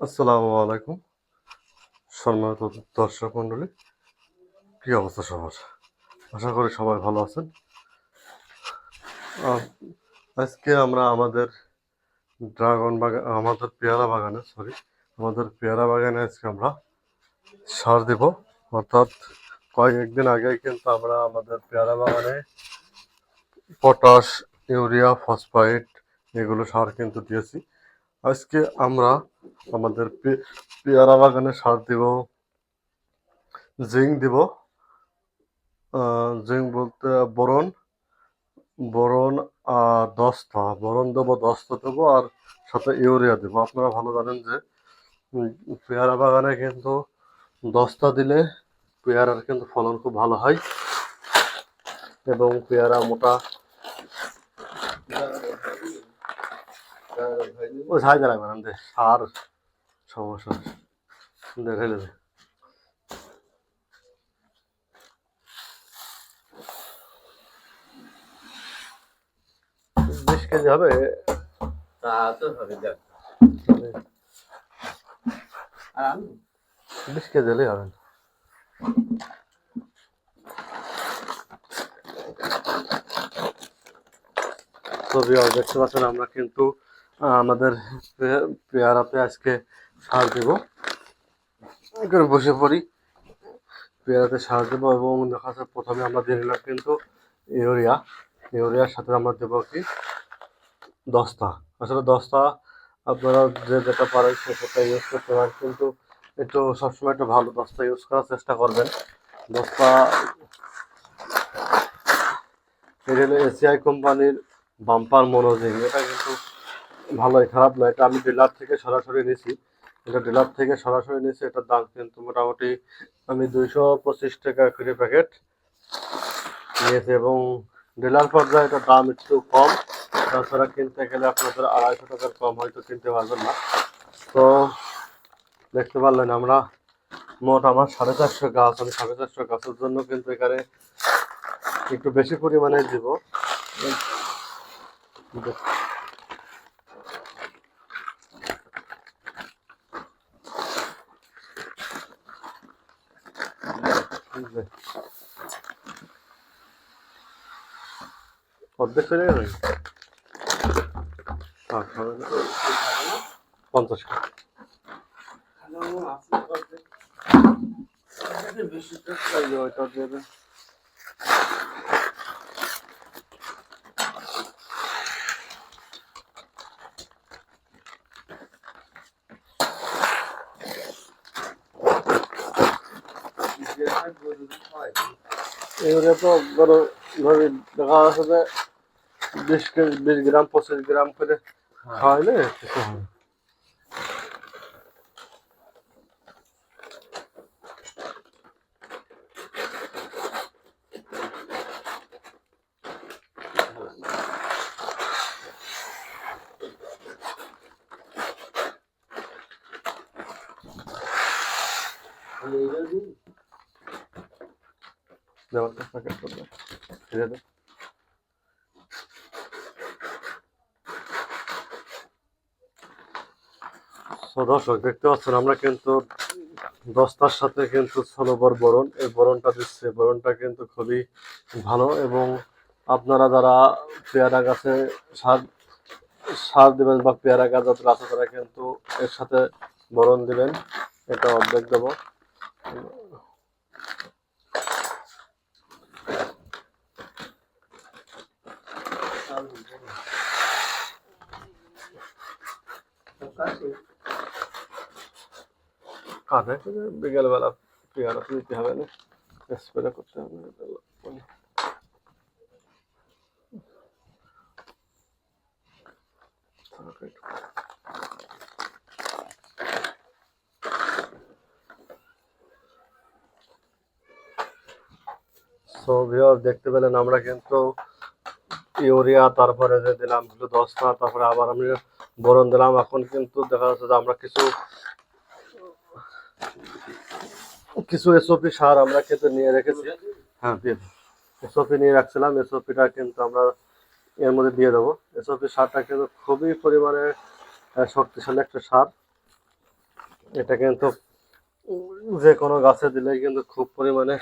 আসসালামু আলাইকুম সম্মানিত দর্শক মণ্ডলী, কি অবস্থা সবার? আশা করি সবাই ভালো আছেন। আজকে আমরা আমাদের ড্রাগন বাগান আমাদের পেয়ারা বাগানে সরি আমাদের পেয়ারা বাগানে আজকে আমরা সার দেব। অর্থাৎ কয়েকদিন আগে কিন্তু আমরা আমাদের পেয়ারা বাগানে পটাশ, ইউরিয়া, ফসফাইট এগুলো সার কিন্তু দিয়েছি। আজকে আমরা আমাদের পেয়ারা বাগানে সার দিব, জিঙ্ক দিব জিঙ্ক বলতে বরণ বরণ আর দস্তা। বরণ দেবো, দস্তা দেবো আর সাথে ইউরিয়া দেবো। আপনারা ভালো জানেন যে পেয়ারা বাগানে কিন্তু দস্তা দিলে পেয়ারার কিন্তু ফলন খুব ভালো হয় এবং পেয়ারা মোটা ও ছাই লাগবে না দে সার সমস্যা। দে ঢেলে দে। বিশ কেজি হবে? তা তো হবে দেখ। বিশ কেজি হলেই হবে। তো দেখতে পাচ্ছেন আমরা কিন্তু আমাদের পেয়ারাতে আজকে সার দেব। করে বসে পড়ি। পেয়ারাতে সার দেবো এবং দেখা যাচ্ছে প্রথমে আমরা দিয়ে নিলাম কিন্তু ইউরিয়া। ইউরিয়ার সাথে আমরা দেবো কি? দস্তা। আসলে দস্তা আপনারা যে যেটা পারেন সেটা ইউজ করতে পারেন, কিন্তু একটু সবসময় একটু ভালো দস্তা ইউজ করার চেষ্টা করবেন। দস্তা এটা হলো এসিআই কোম্পানির বাম্পার মনোজিং এটা কিন্তু ভালোই খারাপ না এটা আমি ডিলার থেকে সরাসরি নিয়েছি এটা ডিলার থেকে সরাসরি নিয়েছি এটার দাম কিন্তু মোটামুটি আমি দুইশো পঁচিশ টাকা করে প্যাকেট নিয়েছি এবং ডিলার পর্যায়ে এটার দাম একটু কম, তাছাড়া কিনতে গেলে আপনাদের আড়াইশো টাকার কম হয়তো কিনতে পারবেন না। তো দেখতে পারলেন আমরা মোট আমার সাড়ে চারশো গাছ, আমি সাড়ে চারশো গাছের জন্য কিন্তু এখানে একটু বেশি পরিমাণে দিব। অর্ধেক করে গেল পঞ্চাশ টাকা এই যে ওইটা দিয়ে দেন। এবারে তো বড় ভাবে দেখা যাচ্ছে যে বিশ বিশ গ্রাম পঁচিশ গ্রাম করে খাওয়াইলে কিছু হবে করবে। দর্শক, দেখতে পাচ্ছেন, আমরা কিন্তু দস্তার সাথে কিন্তু ষোলোবার বরণ। এই বরণটা দিচ্ছে। বরণটা কিন্তু খুবই ভালো এবং আপনারা যারা পেয়ারা গাছে সার সার দেবেন বা পেয়ারা গাছ যাদের আছে তারা কিন্তু এর সাথে বরণ দিবেন। এটা অর্ধেক দেবো। কাঁধে বিকেলবেলা পেয়ারা দিতে হবে না স্প্রে করতে হবে না এটা সো ভিউয়ার দেখতে পেলেন আমরা কিন্তু ইউরিয়া তারপরে যে দিলাম হলো দশটা তারপরে আবার আমি বোরন দিলাম। এখন কিন্তু দেখা যাচ্ছে যে আমরা কিছু কিছু এসওপি সার আমরা কিন্তু নিয়ে রেখেছি। হ্যাঁ এসওপি নিয়ে রাখছিলাম। এসওপিটা কিন্তু আমরা এর মধ্যে দিয়ে দেবো। এসওপি সারটা কিন্তু খুবই পরিমাণে শক্তিশালী একটা সার। এটা কিন্তু যে কোনো গাছে দিলে কিন্তু খুব পরিমাণে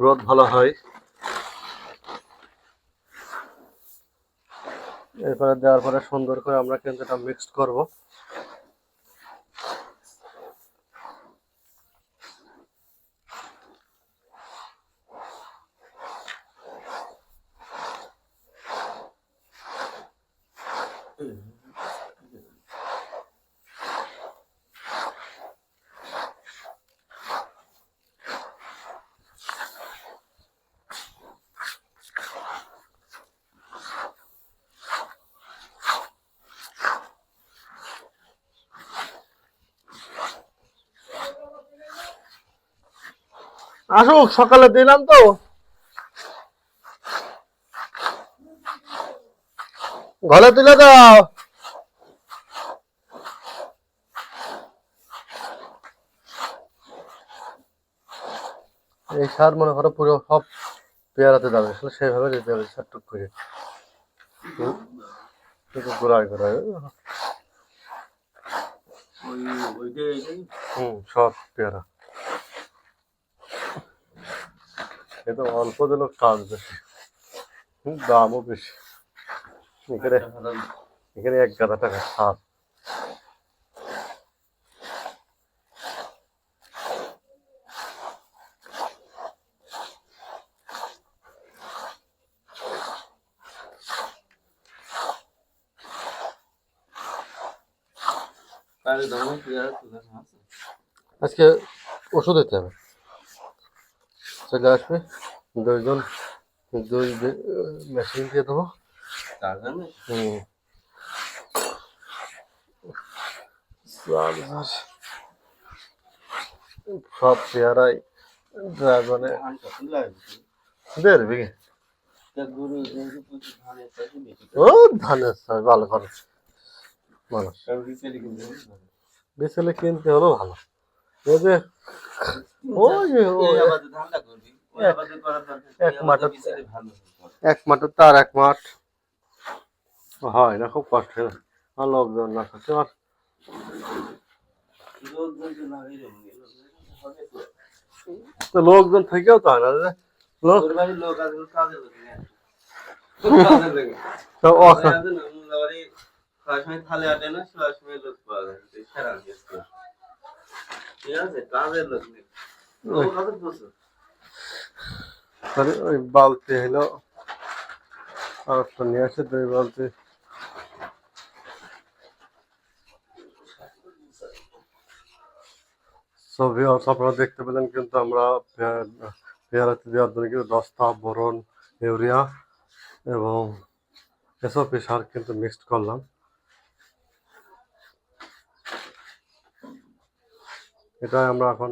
গ্রোথ ভালো হয়। এরপরে দেওয়ার পরে সুন্দর করে আমরা কিন্তু এটা মিক্সড করব। আসুক সকালে দিলাম তো। ঘরে তুলে দাও। এই সার মনে করো পুরো সব পেয়ারাতে যাবে আসলে সেইভাবে দিতে হবে সার টুক করে। গোড়ায় গোড়ায় এইটাই হুম সব পেয়ারা। কিন্তু অল্প দিলেও কাজ বেশি দামও বেশি। এখানে এখানে এক গাদা টাকা সার আছে আজকে ওষুধ দিতে হবে। চলে আসবে। দুইজন দুই মেশিন দিয়ে দেবো। হুম। সব পেয়ারাই ড্রাগনে দেড় বিঘে ও ধানের চাষ ভালো করে মানুষ কারণ কিনতে হলো ভালো। ওই যে এই ওই আবাদে ধানটা করবি ওই আবাদে করার দরকার নেই, এক মাঠে-। এক তার এক মাঠ হয় না খুব কষ্ট হয় আর লোকজন না থাকতে তো। লোকজন থেকেও তো হয় না লোক থালে আটে না, পাওয়া যায়। ঠিক আছে, কাজের লোক নেই। আছে ওই বালতি হলো। আর একটা নিয়ে আসে, দুই বালতি। ভিউয়ার্স আপনারা দেখতে পেলেন কিন্তু আমরা পেয়ারাতে দেওয়ার জন্য কিন্তু দস্তা, বোরন, ইউরিয়া এবং এসওপি সার কিন্তু মিক্সড করলাম। এটাই আমরা এখন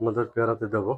আমাদের পেয়ারাতে দেবো।